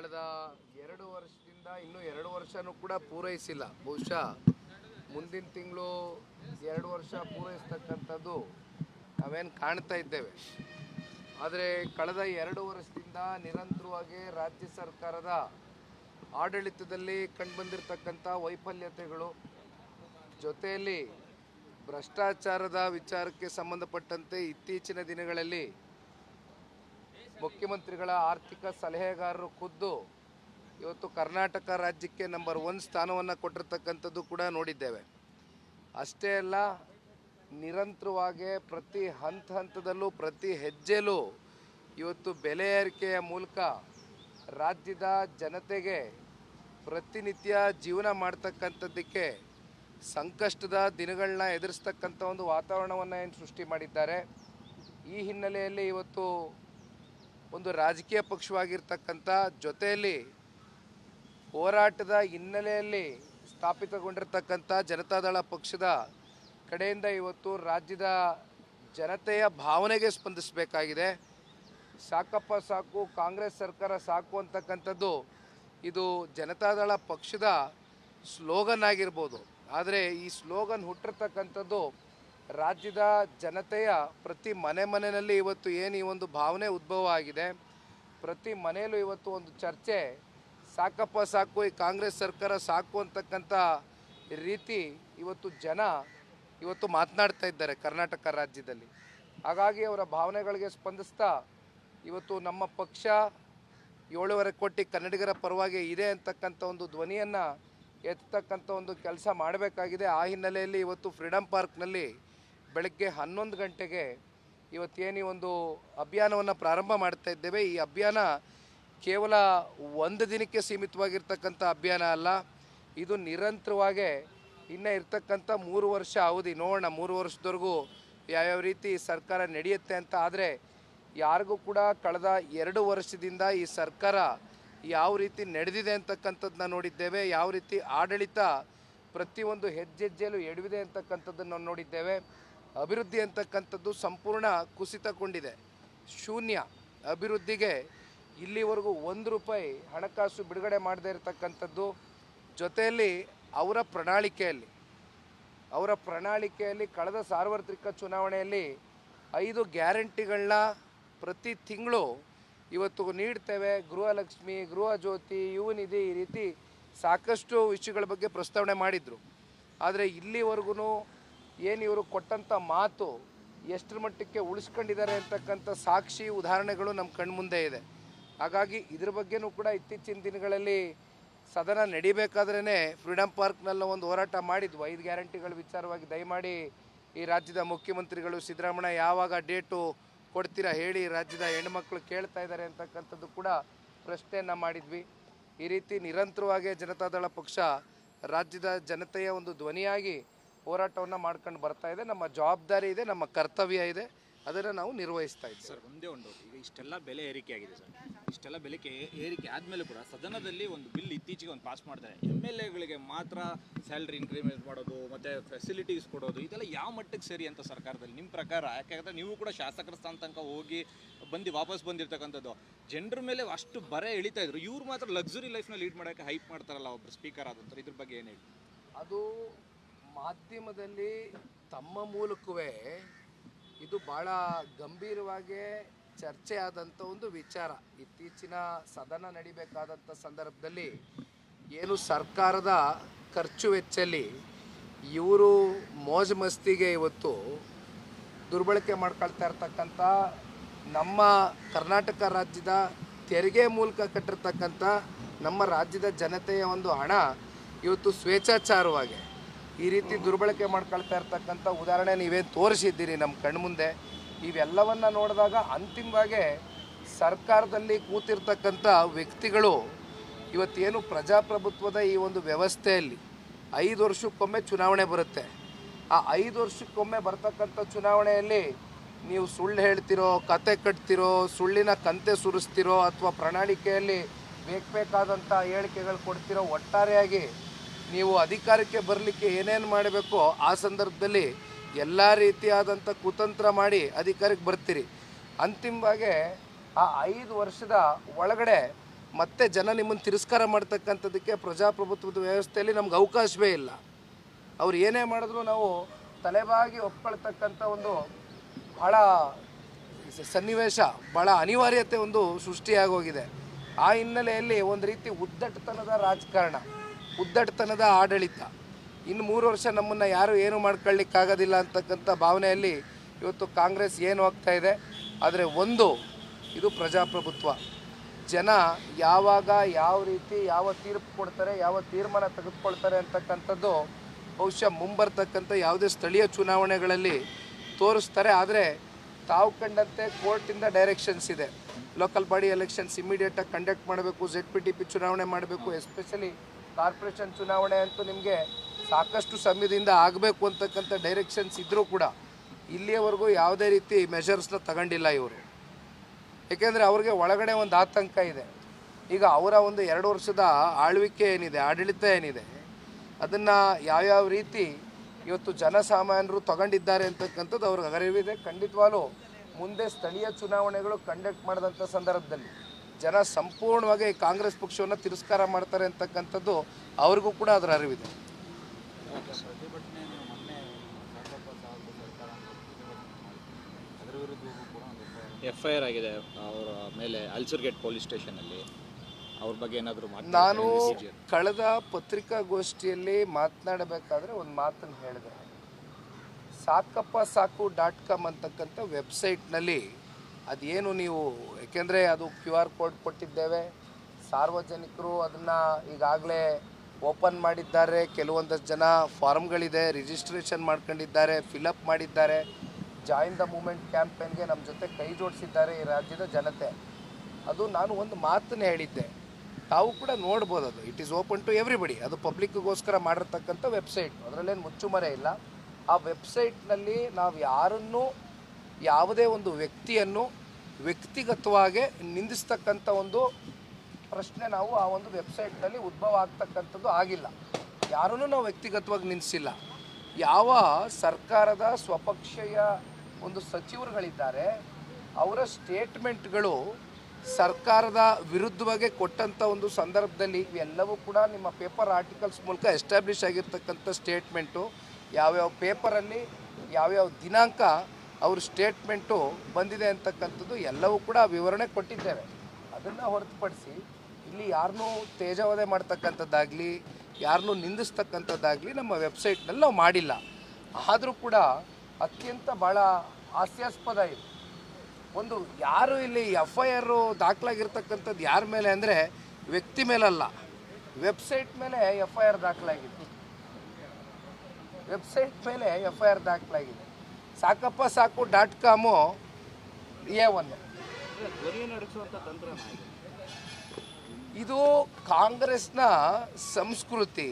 ಕಳೆದ ಎರಡು ವರ್ಷದಿಂದ ಇನ್ನೂ ಎರಡು ವರ್ಷನೂ ಕೂಡ ಪೂರೈಸಿಲ್ಲ. ಬಹುಶಃ ಮುಂದಿನ ತಿಂಗಳು ಎರಡು ವರ್ಷ ಪೂರೈಸ್ತಕ್ಕಂಥದ್ದು ನಾವೇನು ಕಾಣ್ತಾ ಇದ್ದೇವೆ. ಆದರೆ ಕಳೆದ ಎರಡು ವರ್ಷದಿಂದ ನಿರಂತರವಾಗಿ ರಾಜ್ಯ ಸರ್ಕಾರದ ಆಡಳಿತದಲ್ಲಿ ಕಂಡುಬಂದಿರತಕ್ಕಂಥ ವೈಫಲ್ಯತೆಗಳು ಜೊತೆಯಲ್ಲಿ ಭ್ರಷ್ಟಾಚಾರದ ವಿಚಾರಕ್ಕೆ ಸಂಬಂಧಪಟ್ಟಂತೆ ಇತ್ತೀಚಿನ ದಿನಗಳಲ್ಲಿ ಮುಖ್ಯಮಂತ್ರಿಗಳ ಆರ್ಥಿಕ ಸಲಹೆಗಾರರು ಖುದ್ದು ಇವತ್ತು ಕರ್ನಾಟಕ ರಾಜ್ಯಕ್ಕೆ ನಂಬರ್ ಒನ್ ಸ್ಥಾನವನ್ನು ಕೊಟ್ಟಿರ್ತಕ್ಕಂಥದ್ದು ಕೂಡ ನೋಡಿದ್ದೇವೆ. ಅಷ್ಟೇ ಅಲ್ಲ, ನಿರಂತರವಾಗಿ ಪ್ರತಿ ಹಂತ ಹಂತದಲ್ಲೂ, ಪ್ರತಿ ಹೆಜ್ಜೆಲೂ ಇವತ್ತು ಬೆಲೆ ಏರಿಕೆಯ ಮೂಲಕ ರಾಜ್ಯದ ಜನತೆಗೆ ಪ್ರತಿನಿತ್ಯ ಜೀವನ ಮಾಡ್ತಕ್ಕಂಥದ್ದಕ್ಕೆ ಸಂಕಷ್ಟದ ದಿನಗಳನ್ನ ಎದುರಿಸ್ತಕ್ಕಂಥ ಒಂದು ವಾತಾವರಣವನ್ನು ಏನು ಸೃಷ್ಟಿ ಮಾಡಿದ್ದಾರೆ. ಈ ಹಿನ್ನೆಲೆಯಲ್ಲಿ ಇವತ್ತು ಒಂದು ರಾಜಕೀಯ ಪಕ್ಷವಾಗಿರ್ತಕ್ಕಂಥ ಜೊತೆಯಲ್ಲಿ ಹೋರಾಟದ ಹಿನ್ನೆಲೆಯಲ್ಲಿ ಸ್ಥಾಪಿತಗೊಂಡಿರ್ತಕ್ಕಂಥ ಜನತಾದಳ ಪಕ್ಷದ ಕಡೆಯಿಂದ ಇವತ್ತು ರಾಜ್ಯದ ಜನತೆಯ ಭಾವನೆಗೆ ಸ್ಪಂದಿಸಬೇಕಾಗಿದೆ. ಸಾಕಪ್ಪ ಸಾಕು, ಕಾಂಗ್ರೆಸ್ ಸರ್ಕಾರ ಸಾಕು ಅಂತಕ್ಕಂಥದ್ದು ಇದು ಜನತಾದಳ ಪಕ್ಷದ ಸ್ಲೋಗನ್ ಆಗಿರ್ಬೋದು. ಆದರೆ ಈ ಸ್ಲೋಗನ್ ಹುಟ್ಟಿರ್ತಕ್ಕಂಥದ್ದು ರಾಜ್ಯದ ಜನತೆಯ ಪ್ರತಿ ಮನೆ ಮನೆಯಲ್ಲಿ ಇವತ್ತು ಏನು ಈ ಒಂದು ಭಾವನೆ ಉದ್ಭವ ಆಗಿದೆ. ಪ್ರತಿ ಮನೆಯಲ್ಲೂ ಇವತ್ತು ಒಂದು ಚರ್ಚೆ. ಸಾಕಪ್ಪ ಸಾಕು, ಈ ಕಾಂಗ್ರೆಸ್ ಸರ್ಕಾರ ಸಾಕು ಅಂತಕ್ಕಂಥ ರೀತಿ ಇವತ್ತು ಜನ ಇವತ್ತು ಮಾತನಾಡ್ತಾ ಇದ್ದಾರೆ ಕರ್ನಾಟಕ ರಾಜ್ಯದಲ್ಲಿ. ಹಾಗಾಗಿ ಅವರ ಭಾವನೆಗಳಿಗೆ ಸ್ಪಂದಿಸ್ತಾ ಇವತ್ತು ನಮ್ಮ ಪಕ್ಷ ಏಳುವರೆ ಕೋಟಿ ಕನ್ನಡಿಗರ ಪರವಾಗಿ ಇದೆ ಅಂತಕ್ಕಂಥ ಒಂದು ಧ್ವನಿಯನ್ನು ಎತ್ತಕ್ಕಂಥ ಒಂದು ಕೆಲಸ ಮಾಡಬೇಕಾಗಿದೆ. ಆ ಹಿನ್ನೆಲೆಯಲ್ಲಿ ಇವತ್ತು ಫ್ರೀಡಮ್ ಪಾರ್ಕ್ನಲ್ಲಿ ಬೆಳಗ್ಗೆ ಹನ್ನೊಂದು ಗಂಟೆಗೆ ಇವತ್ತೇನು ಒಂದು ಅಭಿಯಾನವನ್ನು ಪ್ರಾರಂಭ ಮಾಡ್ತಾ ಇದ್ದೇವೆ. ಈ ಅಭಿಯಾನ ಕೇವಲ ಒಂದು ದಿನಕ್ಕೆ ಸೀಮಿತವಾಗಿರ್ತಕ್ಕಂಥ ಅಭಿಯಾನ ಅಲ್ಲ. ಇದು ನಿರಂತರವಾಗಿ ಇನ್ನು ಇರ್ತಕ್ಕಂಥ ಮೂರು ವರ್ಷ ಅವಧಿ. ನೋಡೋಣ, ಮೂರು ವರ್ಷದವರೆಗೂ ಯಾವ್ಯಾವ ರೀತಿ ಸರ್ಕಾರ ನಡೆಯುತ್ತೆ ಅಂತ. ಆದರೆ ಯಾರಿಗೂ ಕೂಡ ಕಳೆದ ಎರಡು ವರ್ಷದಿಂದ ಈ ಸರ್ಕಾರ ಯಾವ ರೀತಿ ನಡೆದಿದೆ ಅಂತಕ್ಕಂಥದ್ದನ್ನ ನೋಡಿದ್ದೇವೆ. ಯಾವ ರೀತಿ ಆಡಳಿತ ಪ್ರತಿಯೊಂದು ಹೆಜ್ಜೆಜ್ಜೆಯಲ್ಲೂ ಎಡವಿದೆ ಅಂತಕ್ಕಂಥದ್ದನ್ನು ನೋಡಿದ್ದೇವೆ. ಅಭಿವೃದ್ಧಿ ಅಂತಕ್ಕಂಥದ್ದು ಸಂಪೂರ್ಣ ಕುಸಿತಗೊಂಡಿದೆ. ಶೂನ್ಯ ಅಭಿವೃದ್ಧಿಗೆ ಇಲ್ಲಿವರೆಗೂ ಒಂದು ರೂಪಾಯಿ ಹಣಕಾಸು ಬಿಡುಗಡೆ ಮಾಡದೇ ಇರತಕ್ಕಂಥದ್ದು ಜೊತೆಯಲ್ಲಿ ಅವರ ಪ್ರಣಾಳಿಕೆಯಲ್ಲಿ. ಅವರ ಪ್ರಣಾಳಿಕೆಯಲ್ಲಿ ಕಳೆದ ಸಾರ್ವತ್ರಿಕ ಚುನಾವಣೆಯಲ್ಲಿ ಐದು ಗ್ಯಾರಂಟಿಗಳನ್ನ ಪ್ರತಿ ತಿಂಗಳು ಇವತ್ತು ನೀಡ್ತೇವೆ. ಗೃಹಲಕ್ಷ್ಮಿ ಗೃಹ ಜ್ಯೋತಿ ಯುವ ನಿಧಿ ಈ ರೀತಿ ಸಾಕಷ್ಟು ವಿಷಯಗಳ ಬಗ್ಗೆ ಪ್ರಸ್ತಾವನೆ ಮಾಡಿದರು. ಆದರೆ ಇಲ್ಲಿವರೆಗೂ ಏನು ಇವರು ಕೊಟ್ಟಂಥ ಮಾತು ಎಷ್ಟರ ಮಟ್ಟಕ್ಕೆ ಉಳಿಸ್ಕೊಂಡಿದ್ದಾರೆ ಅಂತಕ್ಕಂಥ ಸಾಕ್ಷಿ ಉದಾಹರಣೆಗಳು ನಮ್ಮ ಕಣ್ಮುಂದೆ ಇದೆ. ಹಾಗಾಗಿ ಇದ್ರ ಬಗ್ಗೆನೂ ಕೂಡ ಇತ್ತೀಚಿನ ದಿನಗಳಲ್ಲಿ ಸದನ ನಡಿಬೇಕಾದ್ರೇ ಫ್ರೀಡಮ್ ಪಾರ್ಕ್ನಲ್ಲಿ ಒಂದು ಹೋರಾಟ ಮಾಡಿದ್ವು. ಐದು ಗ್ಯಾರಂಟಿಗಳ ವಿಚಾರವಾಗಿ ದಯಮಾಡಿ ಈ ರಾಜ್ಯದ ಮುಖ್ಯಮಂತ್ರಿಗಳು ಸಿದ್ದರಾಮಯ್ಯ ಯಾವಾಗ ಡೇಟು ಕೊಡ್ತೀರಾ ಹೇಳಿ ರಾಜ್ಯದ ಹೆಣ್ಮಕ್ಳು ಕೇಳ್ತಾ ಇದ್ದಾರೆ ಅಂತಕ್ಕಂಥದ್ದು ಕೂಡ ಪ್ರಶ್ನೆಯನ್ನು ಮಾಡಿದ್ವಿ. ಈ ರೀತಿ ನಿರಂತರವಾಗಿ ಜನತಾದಳ ಪಕ್ಷ ರಾಜ್ಯದ ಜನತೆಯ ಒಂದು ಧ್ವನಿಯಾಗಿ ಹೋರಾಟವನ್ನು ಮಾಡ್ಕೊಂಡು ಬರ್ತಾ ಇದೆ ನಮ್ಮ ಜವಾಬ್ದಾರಿ ಇದೆ ನಮ್ಮ ಕರ್ತವ್ಯ ಇದೆ ಅದನ್ನು ನಾವು ನಿರ್ವಹಿಸ್ತಾ ಇದ್ದೀವಿ. ಸರ್ ಒಂದೇ ಒಂದು ಈಗ ಇಷ್ಟೆಲ್ಲ ಬೆಲೆ ಏರಿಕೆ ಆಗಿದೆ ಸರ್. ಇಷ್ಟೆಲ್ಲ ಬೆಲೆ ಏರಿಕೆ ಆದಮೇಲೆ ಕೂಡ ಸದನದಲ್ಲಿ ಒಂದು ಬಿಲ್ ಇತ್ತೀಚೆಗೆ ಒಂದು ಪಾಸ್ ಮಾಡ್ತಾರೆ. ಎಂ ಎಲ್ ಎಗಳಿಗೆ ಮಾತ್ರ ಸ್ಯಾಲ್ರಿ ಇನ್ಕ್ರಿಮೆಂಟ್ ಮಾಡೋದು ಮತ್ತು ಫೆಸಿಲಿಟೀಸ್ ಕೊಡೋದು ಇದೆಲ್ಲ ಯಾವ ಮಟ್ಟಕ್ಕೆ ಸರಿ ಅಂತ ಸರ್ಕಾರದಲ್ಲಿ? ನಿಮ್ಮ ಪ್ರಕಾರ? ಯಾಕೆಂದರೆ ನೀವು ಕೂಡ ಶಾಸಕರ ಸ್ಥಾನ ತನಕ ಹೋಗಿ ಬಂದು ವಾಪಸ್ ಬಂದಿರತಕ್ಕಂಥದ್ದು. ಜನರ ಮೇಲೆ ಅಷ್ಟು ಬರೆ ಎಳಿತಾ ಇದ್ರು. ಇವ್ರು ಮಾತ್ರ ಲಕ್ಸುರಿ ಲೈಫ್ನ ಲೀಡ್ ಮಾಡೋಕ್ಕೆ ಹೈಪ್ ಮಾಡ್ತಾರಲ್ಲ ಒಬ್ಬರು ಸ್ಪೀಕರ್ ಆದಂಥವ್ರು ಇದ್ರ ಬಗ್ಗೆ ಏನು ಹೇಳಿ ಅದು ಮಾಧ್ಯಮದಲ್ಲಿ ತಮ್ಮ ಮೂಲಕವೇ ಇದು ಭಾಳ ಗಂಭೀರವಾಗಿ ಚರ್ಚೆ ಆದಂಥ ಒಂದು ವಿಚಾರ. ಇತ್ತೀಚಿನ ಸದನ ನಡಿಬೇಕಾದಂಥ ಸಂದರ್ಭದಲ್ಲಿ ಏನು ಸರ್ಕಾರದ ಖರ್ಚು ವೆಚ್ಚಲ್ಲಿ ಇವರು ಮೋಜು ಮಸ್ತಿಗೆ ಇವತ್ತು ದುರ್ಬಳಕೆ ಮಾಡ್ಕೊಳ್ತಾ ಇರ್ತಕ್ಕಂಥ ನಮ್ಮ ಕರ್ನಾಟಕ ರಾಜ್ಯದ ತೆರಿಗೆ ಮೂಲಕ ಕಟ್ಟಿರ್ತಕ್ಕಂಥ ನಮ್ಮ ರಾಜ್ಯದ ಜನತೆಯ ಒಂದು ಹಣ ಇವತ್ತು ಸ್ವೇಚ್ಛಾಚಾರವಾಗಿ ಈ ರೀತಿ ದುರ್ಬಳಕೆ ಮಾಡ್ಕೊಳ್ತಾ ಇರ್ತಕ್ಕಂಥ ಉದಾಹರಣೆ ನೀವೇ ತೋರಿಸಿದ್ದೀರಿ ನಮ್ಮ ಕಣ್ಮುಂದೆ. ಇವೆಲ್ಲವನ್ನು ನೋಡಿದಾಗ ಅಂತಿಮವಾಗಿ ಸರ್ಕಾರದಲ್ಲಿ ಕೂತಿರ್ತಕ್ಕಂಥ ವ್ಯಕ್ತಿಗಳು ಇವತ್ತೇನು ಪ್ರಜಾಪ್ರಭುತ್ವದ ಈ ಒಂದು ವ್ಯವಸ್ಥೆಯಲ್ಲಿ ಐದು ವರ್ಷಕ್ಕೊಮ್ಮೆ ಚುನಾವಣೆ ಬರುತ್ತೆ. ಆ ಐದು ವರ್ಷಕ್ಕೊಮ್ಮೆ ಬರ್ತಕ್ಕಂಥ ಚುನಾವಣೆಯಲ್ಲಿ ನೀವು ಸುಳ್ಳು ಹೇಳ್ತಿರೋ, ಕತೆ ಕಟ್ತಿರೋ, ಸುಳ್ಳಿನ ಕಂತೆ ಸುರಿಸ್ತಿರೋ ಅಥವಾ ಪ್ರಣಾಳಿಕೆಯಲ್ಲಿ ಬೇಕಾದಂಥ ಹೇಳಿಕೆಗಳು ಕೊಡ್ತಿರೋ ಒಟ್ಟಾರೆಯಾಗಿ ನೀವು ಅಧಿಕಾರಕ್ಕೆ ಬರಲಿಕ್ಕೆ ಏನೇನು ಮಾಡಬೇಕೋ, ಆ ಸಂದರ್ಭದಲ್ಲಿ ಎಲ್ಲ ರೀತಿಯಾದಂಥ ಕುತಂತ್ರ ಮಾಡಿ ಅಧಿಕಾರಕ್ಕೆ ಬರ್ತೀರಿ. ಅಂತಿಮವಾಗಿ ಆ ಐದು ವರ್ಷದ ಒಳಗಡೆ ಮತ್ತೆ ಜನ ನಿಮ್ಮನ್ನು ತಿರಸ್ಕಾರ ಮಾಡ್ತಕ್ಕಂಥದ್ದಕ್ಕೆ ಪ್ರಜಾಪ್ರಭುತ್ವದ ವ್ಯವಸ್ಥೆಯಲ್ಲಿ ನಮ್ಗೆ ಅವಕಾಶವೇ ಇಲ್ಲ. ಅವ್ರು ಏನೇ ಮಾಡಿದ್ರು ನಾವು ತಲೆಬಾಗಿ ಒಪ್ಕೊಳ್ತಕ್ಕಂಥ ಒಂದು ಭಾಳ ಸನ್ನಿವೇಶ ಭಾಳ ಅನಿವಾರ್ಯತೆ ಒಂದು ಸೃಷ್ಟಿಯಾಗೋಗಿದೆ. ಆ ಹಿನ್ನೆಲೆಯಲ್ಲಿ ಒಂದು ರೀತಿ ಉದ್ದಟತನದ ರಾಜಕಾರಣ. ಉದ್ದಟತನದ ಆಡಳಿತ. ಇನ್ನು ಮೂರು ವರ್ಷ ನಮ್ಮನ್ನು ಯಾರು ಏನು ಮಾಡ್ಕೊಳ್ಳಿಕ್ಕಾಗೋದಿಲ್ಲ ಅಂತಕ್ಕಂಥ ಭಾವನೆಯಲ್ಲಿ ಇವತ್ತು ಕಾಂಗ್ರೆಸ್ ಏನು ಹೋಗ್ತಾ ಇದೆ. ಆದರೆ ಒಂದು, ಇದು ಪ್ರಜಾಪ್ರಭುತ್ವ. ಜನ ಯಾವಾಗ ಯಾವ ರೀತಿ ಯಾವ ತೀರ್ಪು ಕೊಡ್ತಾರೆ, ಯಾವ ತೀರ್ಮಾನ ತೆಗೆದುಕೊಳ್ತಾರೆ ಅಂತಕ್ಕಂಥದ್ದು ಬಹುಶಃ ಮುಂಬರ್ತಕ್ಕಂಥ ಯಾವುದೇ ಸ್ಥಳೀಯ ಚುನಾವಣೆಗಳಲ್ಲಿ ತೋರಿಸ್ತಾರೆ. ಆದರೆ ತಾವು ಕಂಡಂತೆ ಕೋರ್ಟಿಂದ ಡೈರೆಕ್ಷನ್ಸ್ ಇದೆ. ಲೋಕಲ್ ಬಾಡಿ ಎಲೆಕ್ಷನ್ಸ್ ಇಮಿಡಿಯೇಟಾಗಿ ಕಂಡಕ್ಟ್ ಮಾಡಬೇಕು ಜೆಡ್ ಪಿ ಟಿ ಪಿ ಚುನಾವಣೆ ಮಾಡಬೇಕು, ಎಸ್ಪೆಷಲಿ ಕಾರ್ಪೊರೇಷನ್ ಚುನಾವಣೆ ಅಂತೂ ನಿಮಗೆ ಸಾಕಷ್ಟು ಸಮಯದಿಂದ ಆಗಬೇಕು ಅಂತಕ್ಕಂಥ ಡೈರೆಕ್ಷನ್ಸ್ ಇದ್ದರೂ ಕೂಡ ಇಲ್ಲಿಯವರೆಗೂ ಯಾವುದೇ ರೀತಿ ಮೆಷರ್ಸ್ನ ತಗೊಂಡಿಲ್ಲ ಇವರು. ಏಕೆಂದರೆ ಅವ್ರಿಗೆ ಒಳಗಡೆ ಒಂದು ಆತಂಕ ಇದೆ. ಈಗ ಅವರ ಒಂದು ಎರಡು ವರ್ಷದ ಆಳ್ವಿಕೆ ಏನಿದೆ, ಆಡಳಿತ ಏನಿದೆ, ಅದನ್ನು ಯಾವ್ಯಾವ ರೀತಿ ಇವತ್ತು ಜನಸಾಮಾನ್ಯರು ತಗೊಂಡಿದ್ದಾರೆ ಅಂತಕ್ಕಂಥದ್ದು ಅವ್ರಿಗೆ ಅರಿವಿದೆ. ಖಂಡಿತವಾಗ್ಲೂ ಮುಂದೆ ಸ್ಥಳೀಯ ಚುನಾವಣೆಗಳು ಕಂಡಕ್ಟ್ ಮಾಡಿದಂಥ ಸಂದರ್ಭದಲ್ಲಿ. ಜನ ಸಂಪೂರ್ಣವಾಗಿ ಕಾಂಗ್ರೆಸ್ ಪಕ್ಷವನ್ನು ತಿರಸ್ಕಾರ ಮಾಡ್ತಾರೆ ಅಂತಕ್ಕಂಥದ್ದು ಅವ್ರಿಗೂ ಕೂಡ ಅದರ ಅರಿವಿದೆ. ಎಫ್ ಐ ಆರ್ ಆಗಿದೆ. ಅವರ ಮೇಲೆ ಅಲ್ಸರ್ಗೇಟ್ ಪೊಲೀಸ್ ಸ್ಟೇಷನಲ್ಲಿ ಅವ್ರ ಬಗ್ಗೆ ಏನಾದರೂ ನಾನು ಕಳೆದ ಪತ್ರಿಕಾಗೋಷ್ಠಿಯಲ್ಲಿ ಮಾತನಾಡಬೇಕಾದ್ರೆ ಒಂದು ಮಾತನ್ನು ಹೇಳಿದೆ. ಸಾಕಪ್ಪ ಸಾಕು ಡಾಟ್ ಕಾಮ್ ಅಂತಕ್ಕಂಥ ವೆಬ್ಸೈಟ್ನಲ್ಲಿ ಅದೇನು ನೀವು, ಏಕೆಂದರೆ ಅದು ಕ್ಯೂ ಆರ್ ಕೋಡ್ ಕೊಟ್ಟಿದ್ದೇವೆ. ಸಾರ್ವಜನಿಕರು ಅದನ್ನು ಈಗಾಗಲೇ ಓಪನ್ ಮಾಡಿದ್ದಾರೆ. ಕೆಲವೊಂದಷ್ಟು ಜನ ಫಾರ್ಮ್ಗಳಿದೆ, ರಿಜಿಸ್ಟ್ರೇಷನ್ ಮಾಡ್ಕೊಂಡಿದ್ದಾರೆ ಫಿಲಪ್ ಮಾಡಿದ್ದಾರೆ. ಜಾಯಿನ್ ದ ಮೂಮೆಂಟ್ ಕ್ಯಾಂಪೇನ್ಗೆ ನಮ್ಮ ಜೊತೆ ಕೈ ಜೋಡಿಸಿದ್ದಾರೆ ಈ ರಾಜ್ಯದ ಜನತೆ. ಅದು ನಾನು ಒಂದು ಮಾತನ್ನು ಹೇಳಿದ್ದೆ. ತಾವು ಕೂಡ ನೋಡ್ಬೋದು ಅದು. It is open to everybody ಅದು ಪಬ್ಲಿಕ್ಗೋಸ್ಕರ ಮಾಡಿರ್ತಕ್ಕಂಥ ವೆಬ್ಸೈಟ್ ಅದರಲ್ಲೇನು ಮುಚ್ಚುಮರೆ ಇಲ್ಲ. ಆ ವೆಬ್ಸೈಟ್ನಲ್ಲಿ ನಾವು ಯಾರನ್ನೂ, ಯಾವುದೇ ಒಂದು ವ್ಯಕ್ತಿಯನ್ನು ವ್ಯಕ್ತಿಗತವಾಗಿ ನಿಂದಿಸ್ತಕ್ಕಂಥ ಒಂದು ಪ್ರಶ್ನೆ ನಾವು ಆ ಒಂದು ವೆಬ್ಸೈಟ್ನಲ್ಲಿ ಉದ್ಭವ ಆಗ್ತಕ್ಕಂಥದ್ದು ಆಗಿಲ್ಲ. ಯಾರನ್ನೂ ನಾವು ವ್ಯಕ್ತಿಗತವಾಗಿ ನಿಲ್ಲಿಸಿಲ್ಲ ಯಾವ ಸರ್ಕಾರದ ಸ್ವಪಕ್ಷೀಯ ಒಂದು ಸಚಿವರುಗಳಿದ್ದಾರೆ, ಅವರ ಸ್ಟೇಟ್ಮೆಂಟ್ಗಳು ಸರ್ಕಾರದ ವಿರುದ್ಧವಾಗಿ ಕೊಟ್ಟಂಥ ಒಂದು ಸಂದರ್ಭದಲ್ಲಿ ಇವೆಲ್ಲವೂ ಕೂಡ ನಿಮ್ಮ ಪೇಪರ್ ಆರ್ಟಿಕಲ್ಸ್ ಮೂಲಕ ಎಸ್ಟಾಬ್ಲಿಷ್ ಆಗಿರ್ತಕ್ಕಂಥ ಸ್ಟೇಟ್ಮೆಂಟು, ಯಾವ್ಯಾವ ಪೇಪರಲ್ಲಿ ಯಾವ್ಯಾವ ದಿನಾಂಕ ಅವ್ರ ಸ್ಟೇಟ್ಮೆಂಟು ಬಂದಿದೆ ಅಂತಕ್ಕಂಥದ್ದು ಎಲ್ಲವೂ ಕೂಡ ವಿವರಣೆ ಕೊಟ್ಟಿದ್ದೇವೆ. ಅದನ್ನು ಹೊರತುಪಡಿಸಿ ಇಲ್ಲಿ ಯಾರನ್ನೂ ತೇಜವಧೆ ಮಾಡ್ತಕ್ಕಂಥದ್ದಾಗಲಿ ಯಾರನ್ನೂ ನಿಂದಿಸ್ತಕ್ಕಂಥದ್ದಾಗಲಿ ನಮ್ಮ ವೆಬ್ಸೈಟ್ನಲ್ಲಿ ನಾವು ಮಾಡಿಲ್ಲ. ಆದರೂ ಕೂಡ ಅತ್ಯಂತ ಭಾಳ ಹಾಸ್ಯಾಸ್ಪದ ಇದೆ. ಒಂದು ಯಾರು ಇಲ್ಲಿ ಎಫ್ ಐ ಆರು ದಾಖಲಾಗಿರ್ತಕ್ಕಂಥದ್ದು ಯಾರ ಮೇಲೆ ಅಂದರೆ ವ್ಯಕ್ತಿ ಮೇಲಲ್ಲ ವೆಬ್ಸೈಟ್ ಮೇಲೆ ಎಫ್ ಐ ಆರ್ ದಾಖಲಾಗಿದೆ. ವೆಬ್ಸೈಟ್ ಮೇಲೆ ಎಫ್ ಐ ಆರ್ ದಾಖಲಾಗಿದೆ. ಸಾಕಪ್ಪ ಸಾಕು ಡಾಟ್ ಕಾಮು ಎ ಒನ್ ಇದು ಕಾಂಗ್ರೆಸ್ನ ಸಂಸ್ಕೃತಿ